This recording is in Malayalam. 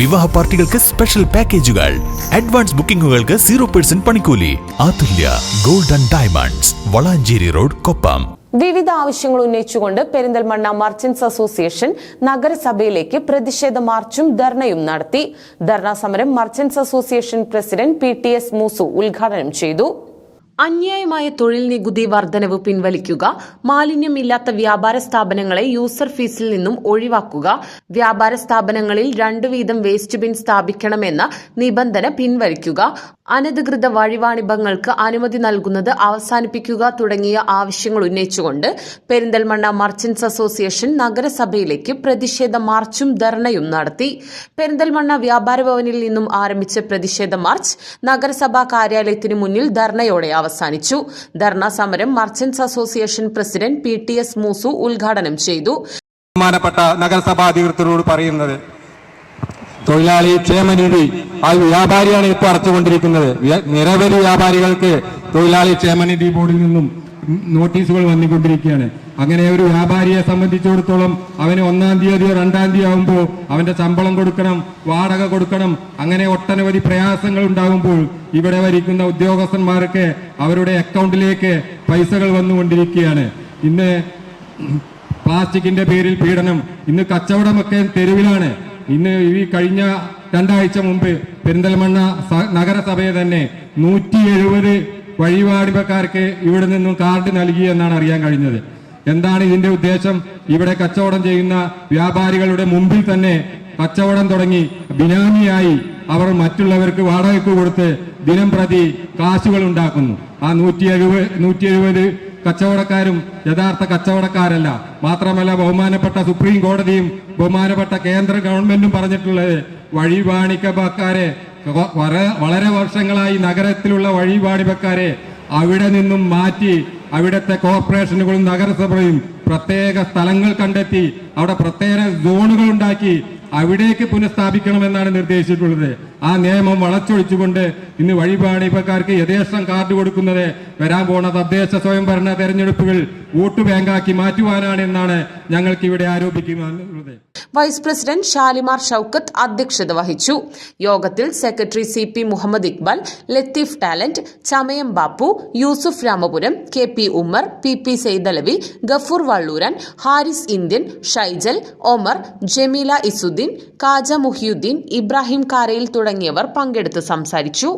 വിവാഹ പാർട്ടികൾക്ക് സ്പെഷ്യൽ പാക്കേജുകൾ അഡ്വാൻസ് ബുക്കിംഗുകൾക്ക് സീറോ പെർസെന്റ് പണിക്കൂലി. Athulya golden diamonds Valanchery road Koppam. വിവിധ ആവശ്യങ്ങൾ ഉന്നയിച്ചുകൊണ്ട് പെരിന്തൽമണ്ണ മർച്ചന്റ്സ് അസോസിയേഷൻ നഗരസഭയിലേക്ക് പ്രതിഷേധ മാർച്ചും ധർണയും നടത്തി. ധർണാ സമരം merchants association president P T S Moosu ഉദ്ഘാടനം ചെയ്തു. അന്യായമായ തൊഴിൽ നികുതി വർധനവ് പിൻവലിക്കുക മാലിന്യമില്ലാത്ത വ്യാപാര സ്ഥാപനങ്ങളെ യൂസർ ഫീസിൽ നിന്നും ഒഴിവാക്കുക വ്യാപാര സ്ഥാപനങ്ങളിൽ രണ്ടു വീതം വേസ്റ്റ് ബിൻ സ്ഥാപിക്കണമെന്ന നിബന്ധന പിൻവലിക്കുക അനധികൃത വഴിവാണിഭങ്ങൾക്ക് അനുമതി നൽകുന്നത് അവസാനിപ്പിക്കുക തുടങ്ങിയ ആവശ്യങ്ങൾ ഉന്നയിച്ചുകൊണ്ട് പെരിന്തൽമണ്ണ മർച്ചന്റ്സ് അസോസിയേഷൻ നഗരസഭയിലേക്ക് പ്രതിഷേധ മാർച്ചും ധർണയും നടത്തി. പെരിന്തൽമണ്ണ വ്യാപാര ഭവനിൽ നിന്നും ആരംഭിച്ച പ്രതിഷേധ മാർച്ച് നഗരസഭാ കാര്യാലയത്തിന് മുന്നിൽ ധർണയോടെ അവസാനിച്ചു ധർണാ സമരം merchants association president P T S Moosu ഉദ്ഘാടനം ചെയ്തു. ബഹുമാനപ്പെട്ട നഗരസഭാ അധികൃതരോട് പറയുന്നത് തൊഴിലാളി ക്ഷേമനിധി ആ വ്യാപാരിയാണ് ഇപ്പോൾ അടച്ചുകൊണ്ടിരിക്കുന്നത്. നിരവധി വ്യാപാരികൾക്ക് തൊഴിലാളി ക്ഷേമനിധി ബോർഡിൽ നിന്നും നോട്ടീസുകൾ വന്നുകൊണ്ടിരിക്കുകയാണ്. അങ്ങനെ ഒരു വ്യാപാരിയെ സംബന്ധിച്ചിടത്തോളം അവന് ഒന്നാം തീയതിയോ രണ്ടാം തീയതി ആകുമ്പോൾ അവന്റെ ശമ്പളം കൊടുക്കണം വാടക കൊടുക്കണം അങ്ങനെ ഒട്ടനവധി പ്രയാസങ്ങൾ ഉണ്ടാകുമ്പോൾ ഇവിടെ വരിക്കുന്ന ഉദ്യോഗസ്ഥന്മാർക്ക് അവരുടെ അക്കൗണ്ടിലേക്ക് പൈസകൾ വന്നുകൊണ്ടിരിക്കുകയാണ്. ഇന്ന് പ്ലാസ്റ്റിക്കിന്റെ പേരിൽ പീഡനം ഇന്ന് കച്ചവടമൊക്കെ തെരുവിലാണ്. ഇന്ന് ഈ കഴിഞ്ഞ രണ്ടാഴ്ച മുമ്പ് പെരിന്തൽമണ്ണ നഗരസഭയെ തന്നെ നൂറ്റി എഴുപത് വഴിവാടിപ്പക്കാർക്ക് ഇവിടെ നിന്നും കാർഡ് നൽകി എന്നാണ് അറിയാൻ കഴിഞ്ഞത്. എന്താണ് ഇതിന്റെ ഉദ്ദേശം? ഇവിടെ കച്ചവടം ചെയ്യുന്ന വ്യാപാരികളുടെ മുമ്പിൽ തന്നെ കച്ചവടം തുടങ്ങി ബിനാമിയായി അവർ മറ്റുള്ളവർക്ക് വാടകയ്ക്ക് കൊടുത്ത് ദിനം പ്രതി കാശുകൾ ഉണ്ടാക്കുന്നു. ആ നൂറ്റി എഴുപത് നൂറ്റി എഴുപത് കച്ചവടക്കാരും യഥാർത്ഥ കച്ചവടക്കാരല്ല. മാത്രമല്ല ബഹുമാനപ്പെട്ട സുപ്രീം കോടതിയും ബഹുമാനപ്പെട്ട കേന്ദ്ര ഗവൺമെന്റും പറഞ്ഞിട്ടുള്ളത് വഴിവാണിക്കക്കാരെ വളരെ വർഷങ്ങളായി നഗരത്തിലുള്ള വഴിവാണിപ്പക്കാരെ അവിടെ നിന്നും മാറ്റി അവിടുത്തെ കോർപ്പറേഷനുകളും നഗരസഭയും പ്രത്യേക സ്ഥലങ്ങൾ കണ്ടെത്തി അവിടെ പ്രത്യേക സോണുകൾ ഉണ്ടാക്കി അവിടേക്ക് പുനഃസ്ഥാപിക്കണമെന്നാണ് നിർദ്ദേശിച്ചിട്ടുള്ളത്. ആ നിയമം വളച്ചൊഴിച്ചുകൊണ്ട് ഇന്ന് വഴിപാടിപ്പക്കാർക്ക് യഥേഷ്ടം കാർഡ് കൊടുക്കുന്നത് വരാൻ പോണ തദ്ദേശ സ്വയംഭരണ തെരഞ്ഞെടുപ്പുകൾ വോട്ട് ബാങ്കാക്കി മാറ്റുവാനാണ് എന്നാണ് ഞങ്ങൾക്ക് ഇവിടെ ആരോപിക്കുന്നത്. വൈസ് പ്രസിഡന്റ് ഷാലിമാർ ഷൌക്കത്ത് അധ്യക്ഷത വഹിച്ചു. യോഗത്തിൽ secretary C P Muhammad Iqbal Latheef talent ചമയം Bappu Yusuf Ramapuram K P Ummer P P Saithalavi Gafoor Valluran Haris Indian Shaijal Omar Jameela Izzuddin Kaja Muhiyuddin Ibrahim Karayil തുടങ്ങിയവർ പങ്കെടുത്ത് സംസാരിച്ചു.